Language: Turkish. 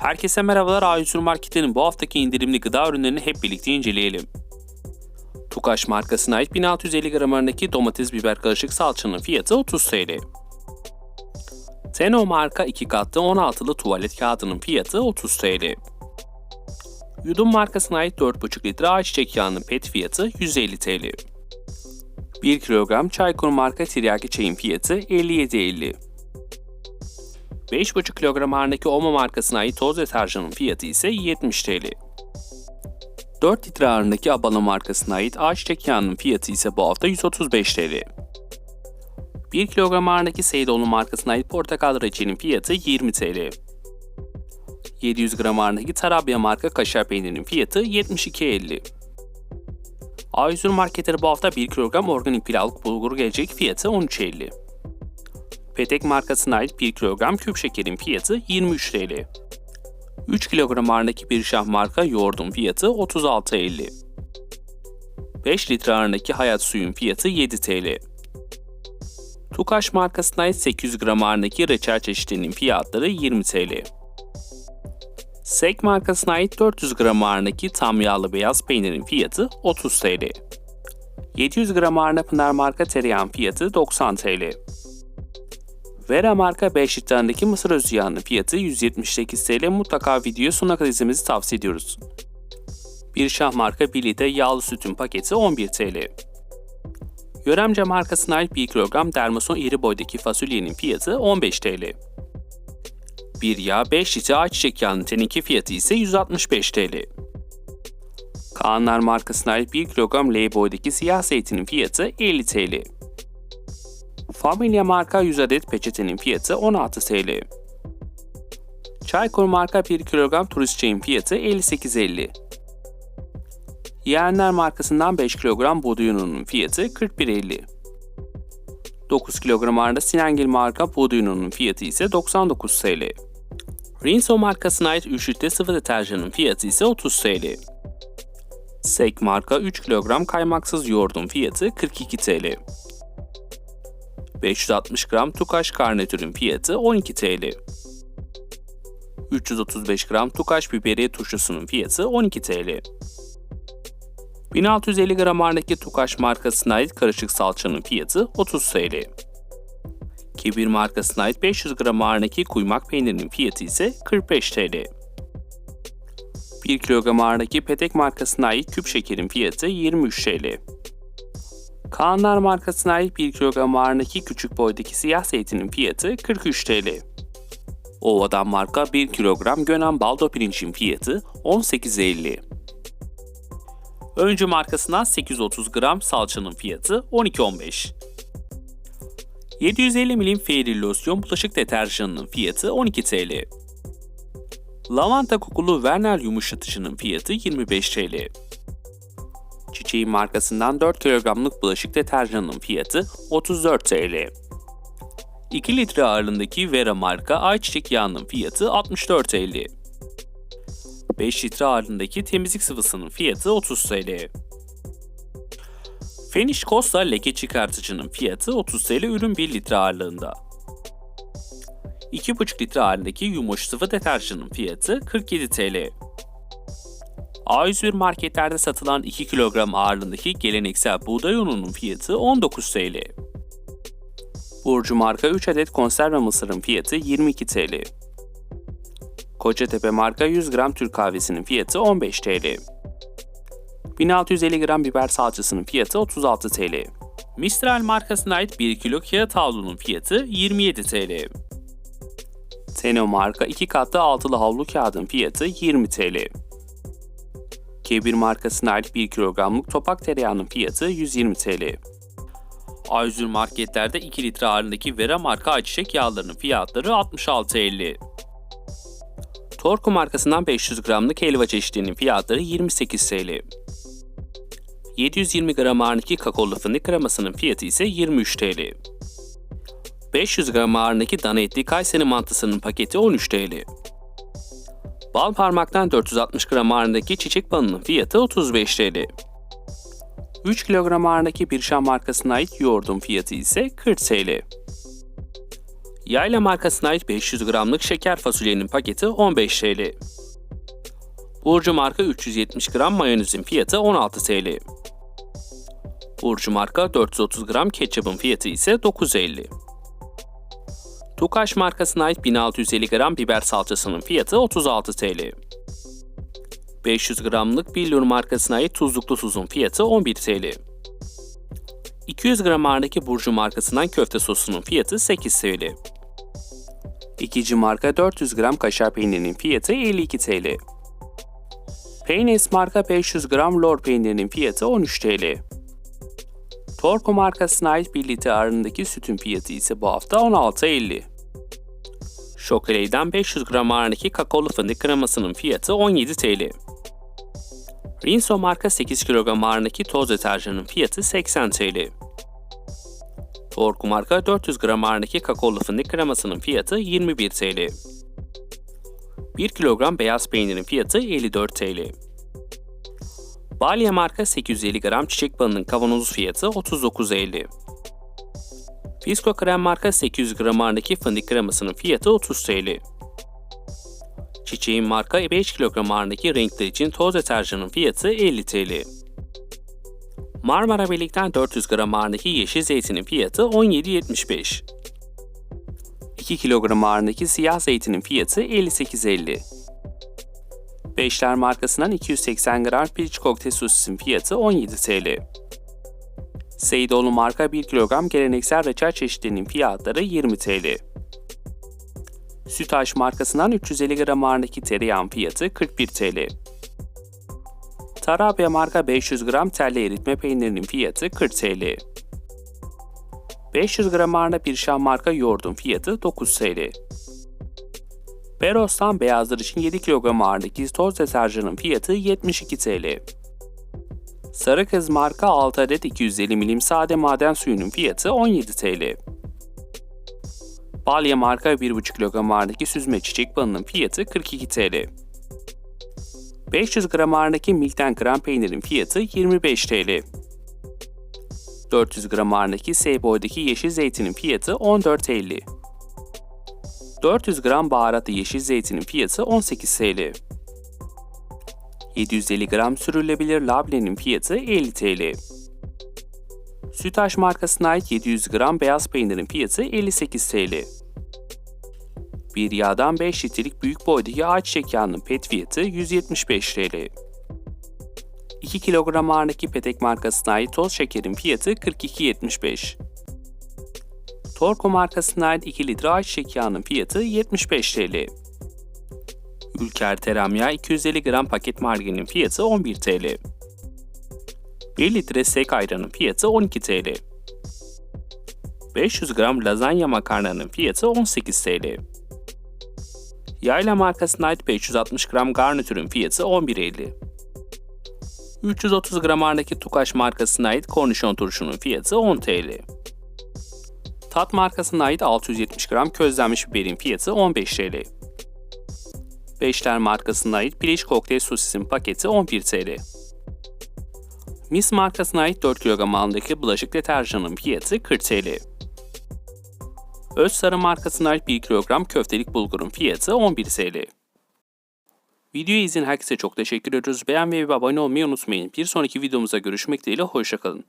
Herkese merhabalar A100 Market'in bu haftaki indirimli gıda ürünlerini hep birlikte inceleyelim. Tukaş markasına ait 1650 gram arasındaki domates biber karışık salçanın fiyatı 30 TL. Teno marka 2 katlı 16'lı tuvalet kağıdının fiyatı 30 TL. Yudum markasına ait 4,5 litre ayçiçek yağının pet fiyatı 150 TL. 1 kilogram Çaykur marka tiryaki çayın fiyatı 57.50. 5,5 kilogram ağırlığındaki Omo markasına ait toz deterjanın fiyatı ise 70 TL. 4 litre ağırlığındaki Abala markasına ait ayçiçek yağının fiyatı ise bu hafta 135 TL. 1 kilogram ağırlığındaki Seydoğlu markasına ait portakal reçelinin fiyatı 20 TL. 700 gram ağırlığındaki Tarabya marka kaşar peynirinin fiyatı 72.50. A100 marketleri bu hafta 1 kilogram organik pilavlık bulgur gelecek fiyatı 13.50. Petek markasına ait 1 kilogram küp şekerin fiyatı 23 TL. 3 kilogram ağırlığındaki bir şah marka yoğurdun fiyatı 36.50. 5 litre ağırlığındaki hayat suyun fiyatı 7 TL. Tukaş markasına ait 800 gram ağırlığındaki reçel çeşitlerinin fiyatları 20 TL. Sek markasına ait 400 gram ağırlığındaki tam yağlı beyaz peynirin fiyatı 30 TL. 700 gram ağırlığında Pınar marka tereyağın fiyatı 90 TL. Vera marka 5 litreindeki mısır özü yağının fiyatı 178 TL. Mutlaka video sonuna kadar izlemenizi tavsiye ediyoruz. Bir şah marka 1 litre yağlı sütün paketi 11 TL. Yöremce markasına ait 1 kilogram dermason iri boydaki fasulyenin fiyatı 15 TL. Bir yağ 5 litre ayçiçek yağının teneki fiyatı ise 165 TL. Kaanlar markasına ait 1 kilogram L boydaki siyah zeytinin fiyatı 50 TL. Familia marka 100 adet peçetenin fiyatı 16 TL. Çaykur marka 1 kilogram turist çayın fiyatı 58.50. Yeğenler markasından 5 kilogram buğday ununun fiyatı 41.50. 9 kilogram ağırlığında Sinengil marka buğday ununun fiyatı ise 99 TL. Rinso markasına ait 3 litre sıvı deterjanın fiyatı ise 30 TL. Sek marka 3 kilogram kaymaksız yoğurdun fiyatı 42 TL. 560 gram Tukaş karnatürün fiyatı 12 TL. 335 gram Tukaş biberiye turşusunun fiyatı 12 TL. 1650 gram ağırlığındaki Tukaş markasına ait karışık salçanın fiyatı 30 TL. Kibir markasına ait 500 gram ağırlığındaki kuymak peynirinin fiyatı ise 45 TL. 1 kilogram ağırlığındaki Petek markasına ait küp şekerin fiyatı 23 TL. Kaanlar markasına ait 1 kilogram ağırlığındaki küçük boydaki siyah zeytinin fiyatı 43 TL. Ova'dan marka 1 kilogram Gönen baldo pirincin fiyatı 18.50. Öncü markasından 830 gram salçanın fiyatı 12.15. 750 milim Fairy losyon bulaşık deterjanının fiyatı 12 TL. Lavanta kokulu Vernel yumuşatıcının fiyatı 25 TL. Çiçeğin markasından 4 kilogramlık bulaşık deterjanının fiyatı 34 TL. 2 litre ağırlığındaki Vera marka ayçiçek yağının fiyatı 64 TL. 5 litre ağırlığındaki temizlik sıvısının fiyatı 30 TL. Finish Costa leke çıkartıcının fiyatı 30 TL ürün 1 litre ağırlığında. 2,5 litre ağırlığındaki yumuş sıvı deterjanın fiyatı 47 TL. A101 marketlerde satılan 2 kilogram ağırlığındaki geleneksel buğday ununun fiyatı 19 TL. Burcu marka 3 adet konserve mısırın fiyatı 22 TL. Kocatepe marka 100 gram Türk kahvesinin fiyatı 15 TL. 1650 gram biber salçasının fiyatı 36 TL. Mistral markasına ait 1 kilo kağıt havlunun fiyatı 27 TL. Teno marka 2 katlı altılı havlu kağıdın fiyatı 20 TL. Kebir markasına ait 1 kilogramlık topak tereyağının fiyatı 120 TL. A100 marketlerde 2 litre ağırlığındaki Vera marka ayçiçek yağlarının fiyatları 66.50. Torku markasından 500 gramlık helva çeşitlerinin fiyatları 28 TL. 720 gram ağırlığındaki kakaolu fındık kremasının fiyatı ise 23 TL. 500 gram ağırlığındaki dana etli Kayseri mantısının paketi 13 TL. Bal parmaktan 460 gram ağırlığındaki çiçek balının fiyatı 35 TL. 3 kilogram ağırlığındaki bir şam markasına ait yoğurdun fiyatı ise 40 TL. Yayla markasına ait 500 gramlık şeker fasulyenin paketi 15 TL. Burcu marka 370 gram mayonezin fiyatı 16 TL. Burcu marka 430 gram ketçapın fiyatı ise 9.50. Tukaş markasına ait 1650 gram biber salçasının fiyatı 36 TL. 500 gramlık Billur markasına ait tuzluklu tuzun fiyatı 11 TL. 200 gram ağırlık Burcu markasından köfte sosunun fiyatı 8 TL. İkinci marka 400 gram kaşar peynirinin fiyatı 52 TL. Peynes marka 500 gram lor peynirinin fiyatı 13 TL. Torku markasına ait 1 litre ağırlığındaki sütün fiyatı ise bu hafta 16.50. Şokoley'den 500 gram ağırlığındaki kakaolu fındık kremasının fiyatı 17 TL. Rinso marka 8 kilogram ağırlığındaki toz deterjanın fiyatı 80 TL. Torku marka 400 gram ağırlığındaki kakaolu fındık kremasının fiyatı 21 TL. 1 kilogram beyaz peynirin fiyatı 54 TL. Balya marka 850 gram çiçek balının kavanoz fiyatı 39.50. Fisco krem marka 800 gram ağırlığındaki fındık kremasının fiyatı 30 TL. Çiçeğin marka 5 kilogram ağırlığındaki renkler için toz deterjanın fiyatı 50 TL. Marmara Birlik'ten 400 gram ağırlığındaki yeşil zeytinin fiyatı 17.75. 2 kilogram ağırlığındaki siyah zeytinin fiyatı 58.50. Beşler markasından 280 gram piliç kokteyl sosisin fiyatı 17 TL. Seydoğlu marka 1 kilogram geleneksel reçel çeşitlerinin fiyatları 20 TL. Sütaş markasından 350 gram ağırlığındaki tereyağın fiyatı 41 TL. Tarabya marka 500 gram terli eritme peynirinin fiyatı 40 TL. 500 gram ağırlığında bir şam marka yoğurdun fiyatı 9 TL. Beros'tan beyazlar için 7 kilogram ağırlığındaki toz deterjanın fiyatı 72 TL. Sarı Kız marka 6 adet 250 milim sade maden suyunun fiyatı 17 TL. Balya marka 1,5 kilogram ağırlığındaki süzme çiçek balının fiyatı 42 TL. 500 gram ağırlığındaki Milten krem peynirin fiyatı 25 TL. 400 gram ağırlığındaki Seyboy'daki yeşil zeytinin fiyatı 14.50. 400 gram baharatlı yeşil zeytinin fiyatı 18 TL. 750 gram sürülebilir labnenin fiyatı 50 TL. Sütaş markasına ait 700 gram beyaz peynirin fiyatı 58 TL. Bir yağdan 5 litrelik büyük boydaki ayçiçek yağının pet fiyatı 175 TL. 2 kilogram ağırlığındaki Petek markasına ait toz şekerin fiyatı 42.75. Torco markasına ait 2 litre ayçiçek yağının fiyatı 75 TL. Ülker tereyağı 250 gram paket margarin fiyatı 11 TL. 1 litre sek ayranın fiyatı 12 TL. 500 gram lazanya makarnanın fiyatı 18 TL. Yayla markasına ait 560 gram garnitürün fiyatı 11.50. 330 gram ağırlığındaki Tukaş markasına ait kornişon turşunun fiyatı 10 TL. Tat markasına ait 670 gram közlenmiş biberin fiyatı 15 TL. Beşler markasına ait piliç kokteyl sosisin paketi 11 TL. Mis markasına ait 4 kilogram ağırlığındaki bulaşık deterjanın fiyatı 40 TL. Öz Sarı markasına ait 1 kilogram köftelik bulgurun fiyatı 11 TL. Videoyu izleyen herkese çok teşekkür ediyoruz. Beğen ve abone olmayı unutmayın. Bir sonraki videomuzda görüşmek dileğiyle hoşçakalın.